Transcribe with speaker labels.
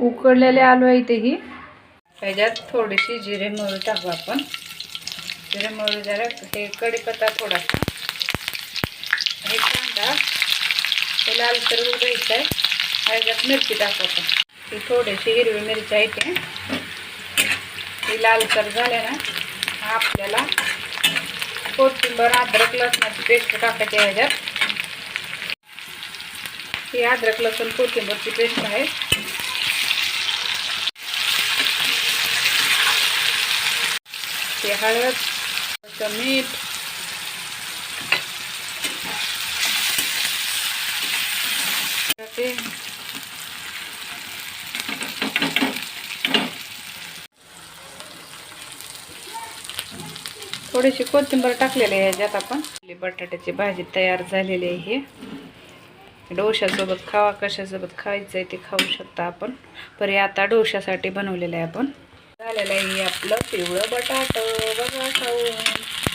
Speaker 1: उकडलेले आलू आहे इथे त्याच्यात थोडीशी जिरे मोहरी टाकू आपण. जिरे मोहरी जरा हे कढीपत्ता थोडासा. हे कांदा हे लाल तर द्यायचं आहे. ह्याच्यात मिरची टाकू आपण. ही थोडीशी हिरवी मिरची आहे ते. ही लालसर झाल्या ना आपल्याला कोथिंबर अद्रक लसणाची पेस्ट टाकायची आहे ह्याच्यात ही अद्रक लसूण कोथिंबीरची पेस्ट आहे. ते हळद मीठ. ते थोडीशी कोथिंबीर टाकलेली आहे ज्यात आपण. बटाट्याची भाजी तयार झालेली आहे. डोशासोबत खावा कशासोबत खायचं आहे ते खाऊ शकता आपण. पर हे आता डोशासाठी बनवलेलं आहे आपण. झालेलं आहे आपलं पिवळं बटाट. बघा खाऊन.